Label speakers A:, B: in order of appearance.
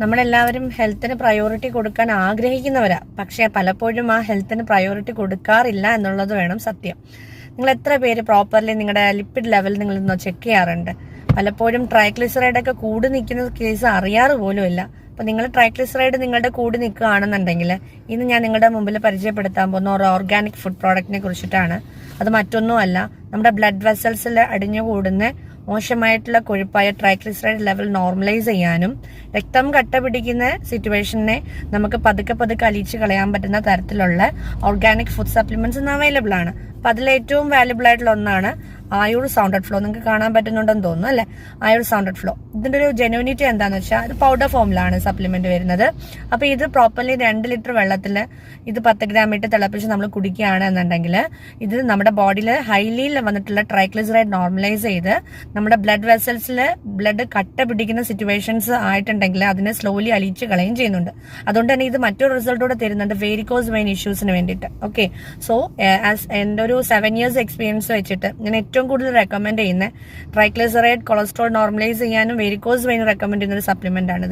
A: നമ്മളെല്ലാവരും ഹെൽത്തിന് പ്രയോറിറ്റി കൊടുക്കാൻ ആഗ്രഹിക്കുന്നവരാ. പക്ഷേ പലപ്പോഴും ആ ഹെൽത്തിന് പ്രയോറിറ്റി കൊടുക്കാറില്ല എന്നുള്ളത് വേണം സത്യം. നിങ്ങൾ എത്ര പേര് പ്രോപ്പർലി നിങ്ങളുടെ ലിപ്പിഡ് ലെവൽ നിങ്ങൾ ചെക്ക് ചെയ്യാറുണ്ട്? പലപ്പോഴും ട്രൈഗ്ലിസറൈഡ് ഒക്കെ കൂടി നിൽക്കുന്ന കേസ് അറിയാറ് പോലും അപ്പൊ നിങ്ങൾ ട്രൈഗ്ലിസറൈഡ് നിങ്ങളുടെ കൂടി നിൽക്കുകയാണെന്നുണ്ടെങ്കിൽ ഇന്ന് ഞാൻ നിങ്ങളുടെ മുമ്പിൽ പരിചയപ്പെടുത്താൻ പോകുന്ന ഒരു ഓർഗാനിക് ഫുഡ് പ്രോഡക്റ്റിനെ കുറിച്ചിട്ടാണ്. അത് മറ്റൊന്നുമല്ല നമ്മുടെ ബ്ലഡ് വെസൽസിൽ അടിഞ്ഞു കൂടുന്ന മോശമായിട്ടുള്ള കൊഴുപ്പായ ട്രൈഗ്ലിസറൈഡ് ലെവൽ നോർമലൈസ് ചെയ്യാനും രക്തം കട്ട പിടിക്കുന്ന സിറ്റുവേഷനെ നമുക്ക് പതുക്കെ പതുക്കെ അലിച്ച് കളയാൻ പറ്റുന്ന തരത്തിലുള്ള ഓർഗാനിക് ഫുഡ് സപ്ലിമെന്റ്സ് ഇന്ന് അവൈലബിൾ ആണ്. അപ്പൊ അതിൽ ഏറ്റവും വാല്യുബിൾ ആയിട്ടുള്ള ഒന്നാണ് ആയുർ സൗണ്ടഡ് ഫ്ലോ നിങ്ങൾക്ക് കാണാൻ പറ്റുന്നുണ്ടെന്ന് തോന്നുന്നു അല്ലെ? ആയൂർ സൗണ്ടഡ് ഫ്ലോ ഇതിന്റെ ഒരു ജെനുവിനിറ്റി എന്താന്ന് വെച്ചാൽ ഇത് പൗഡർ ഫോമിലാണ് സപ്ലിമെന്റ് വരുന്നത്. അപ്പൊ ഇത് പ്രോപ്പർലി രണ്ട് ലിറ്റർ വെള്ളത്തിൽ ഇത് പത്ത് ഗ്രാം ഇട്ട് തിളപ്പിച്ച് നമ്മൾ കുടിക്കുകയാണ് എന്നുണ്ടെങ്കിൽ ഇത് നമ്മുടെ ബോഡിയിൽ ഹൈലി വന്നിട്ടുള്ള ട്രൈക്ലിസറൈഡ് നോർമലൈസ് ചെയ്ത് നമ്മുടെ ബ്ലഡ് വെസൽസിൽ ബ്ലഡ് കട്ട പിടിക്കുന്ന സിറ്റുവേഷൻസ് ആയിട്ടുണ്ടെങ്കിൽ അതിനെ സ്ലോലി അലിച്ച് കളയും ചെയ്യുന്നുണ്ട്. അതുകൊണ്ട് തന്നെ ഇത് മറ്റൊരു റിസൾട്ടോടെ തരുന്നുണ്ട് വേരിക്കോസ് വെയിൻ ഇഷ്യൂസിന് വേണ്ടിയിട്ട്. ഓക്കെ സോ ആസ് എന്റെ ഒരു സെവൻ ഇയേഴ്സ് എക്സ്പീരിയൻസ് വെച്ചിട്ട് ഞാൻ ഏറ്റവും കൂടുതൽ റെക്കമെൻഡ് ചെയ്യുന്ന ട്രൈഗ്ലിസറൈഡ് കൊളസ്ട്രോൾ നോർമലൈസ് ചെയ്യാനും വെരിക്കോസ് വെയിൻ റെക്കമെൻഡ് ചെയ്യുന്ന ഒരു സപ്ലിമെന്റ് ആണ്.